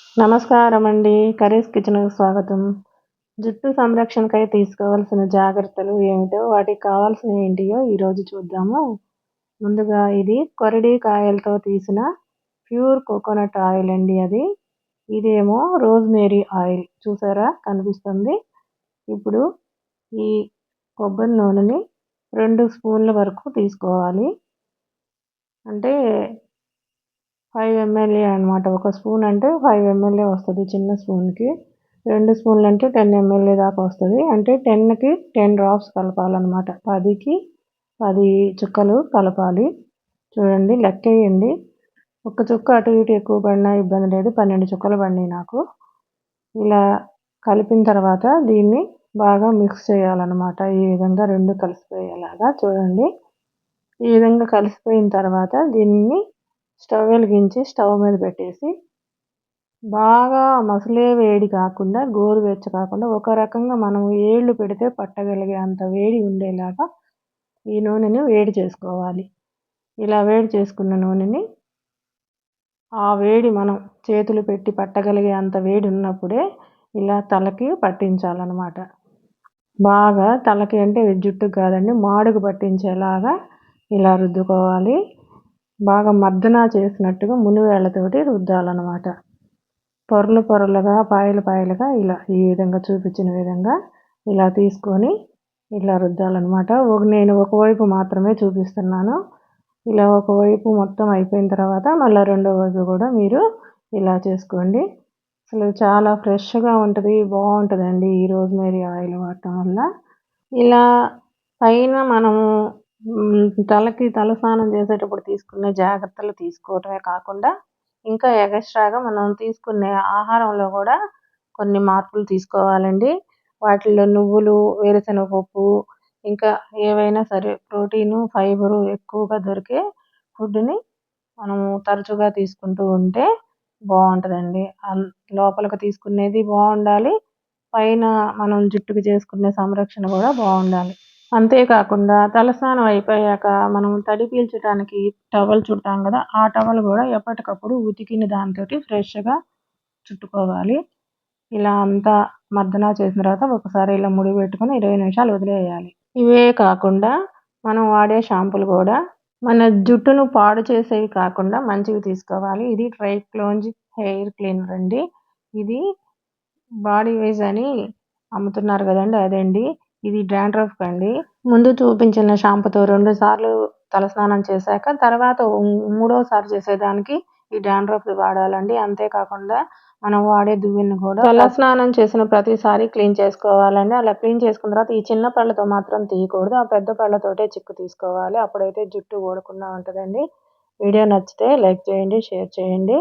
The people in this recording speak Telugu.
నమస్కారం అండి కరీస్ కిచెన్కు స్వాగతం. జుట్టు సంరక్షణకై తీసుకోవాల్సిన జాగ్రత్తలు ఏమిటో వాటికి కావాల్సిన ఏంటియో ఈరోజు చూద్దాము. ముందుగా ఇది కొరడి కాయలతో తీసిన ప్యూర్ కోకోనట్ ఆయిల్ అండి అది. ఇదేమో రోజ్మేరీ ఆయిల్. చూసారా? కనిపిస్తుంది. ఇప్పుడు ఈ కొబ్బరి నూనెని రెండు స్పూన్ల వరకు తీసుకోవాలి. అంటే ఫైవ్ ఎంఎల్ఏ అనమాట ఒక స్పూన్ అంటే ఫైవ్ ఎంఎల్ఏ వస్తుంది చిన్న స్పూన్కి. రెండు స్పూన్లు అంటే టెన్ ఎంఎల్ఏ దాకా వస్తుంది. అంటే టెన్కి టెన్ డ్రాప్స్ కలపాలన్నమాట. పదికి పది చుక్కలు కలపాలి. చూడండి లెక్క వేయండి ఒక చుక్క అటు ఇటు ఎక్కువ పడినా ఇబ్బంది లేదు. పన్నెండు చుక్కలు పడినాయి నాకు. ఇలా కలిపిన తర్వాత దీన్ని బాగా మిక్స్ చేయాలన్నమాట. ఈ విధంగా రెండు కలిసిపోయేలాగా చూడండి. ఈ విధంగా కలిసిపోయిన తర్వాత దీన్ని స్టవ్ వెలిగించి స్టవ్ మీద పెట్టేసి బాగా మసలే వేడి కాకుండా గోరువెచ్చ కాకుండా ఒక రకంగా మనం ఏళ్ళు పెడితే పట్టగలిగే అంత వేడి ఉండేలాగా ఈ నూనెని వేడి చేసుకోవాలి. ఇలా వేడి చేసుకున్న నూనెని ఆ వేడి మనం చేతులు పెట్టి పట్టగలిగే అంత వేడి ఉన్నప్పుడే ఇలా తలకి పట్టించాలన్నమాట. బాగా తలకి అంటే జుట్టుకు కాదండి మాడుకు పట్టించేలాగా ఇలా రుద్దుకోవాలి. బాగా మర్దన చేసినట్టుగా మునివేళ్ళతోటి రుద్దాలన్నమాట. పొరలు పొరలుగా పాయలు పాయలుగా ఇలా ఈ విధంగా చూపించిన విధంగా ఇలా తీసుకొని ఇలా రుద్దాలన్నమాట. ఒక నేను ఒకవైపు మాత్రమే చూపిస్తున్నాను. ఇలా ఒకవైపు మొత్తం అయిపోయిన తర్వాత మళ్ళీ రెండో వైపు కూడా మీరు ఇలా చేసుకోండి. అసలు చాలా ఫ్రెష్గా ఉంటుంది బాగుంటుందండి ఈ రోజ్మేరీ ఆయిల్ వాడటం వల్ల. ఇలా పైన మనము తలకి తలస్నానం చేసేటప్పుడు తీసుకునే జాగ్రత్తలు తీసుకోవటమే కాకుండా ఇంకా ఎగస్ట్రాగా మనం తీసుకునే ఆహారంలో కూడా కొన్ని మార్పులు తీసుకోవాలండి. వాటిల్లో నువ్వులు వేరుశనగ పప్పు ఇంకా ఏవైనా సరే ప్రోటీను ఫైబరు ఎక్కువగా దొరికే ఫుడ్ని మనము తరచుగా తీసుకుంటూ ఉంటే బాగుంటుందండి. లోపలికి తీసుకునేది బాగుండాలి పైన మనం జుట్టుకు చేసుకునే సంరక్షణ కూడా బాగుండాలి. అంతేకాకుండా తలస్నానం అయిపోయాక మనం తడి పీల్చడానికి టవల్ చుట్టాం కదా ఆ టవల్ కూడా ఎప్పటికప్పుడు ఉతికిన దాంతో ఫ్రెష్గా చుట్టుకోవాలి. ఇలా అంతా మర్దన చేసిన తర్వాత ఒకసారి ఇలా ముడి పెట్టుకొని ఇరవై నిమిషాలు వదిలేయాలి. ఇవే కాకుండా మనం వాడే షాంపులు కూడా మన జుట్టును పాడు చేసేవి కాకుండా మంచివి తీసుకోవాలి. ఇది ట్రైక్లోంజ్ హెయిర్ క్లీనర్ అండి. ఇది బాడీ వైజ్ అని అమ్ముతున్నారు కదండి అదండి. ఇది డాండ్రఫ్ అండి. ముందు చూపించిన షాంపూతో రెండు సార్లు తలస్నానం చేశాక తర్వాత మూడోసారి చేసేదానికి ఈ డాండ్రఫ్ వాడాలండి. అంతేకాకుండా మనం వాడే దువ్వెని కూడా తలస్నానం చేసిన ప్రతిసారి క్లీన్ చేసుకోవాలండి. అలా క్లీన్ చేసుకున్న తర్వాత ఈ చిన్న పళ్ళతో మాత్రం తీయకూడదు. ఆ పెద్ద పళ్ళతోటే చిక్కు తీసుకోవాలి. అప్పుడైతే జుట్టు ఊడకుండా ఉంటుందండి. వీడియో నచ్చితే లైక్ చేయండి షేర్ చేయండి.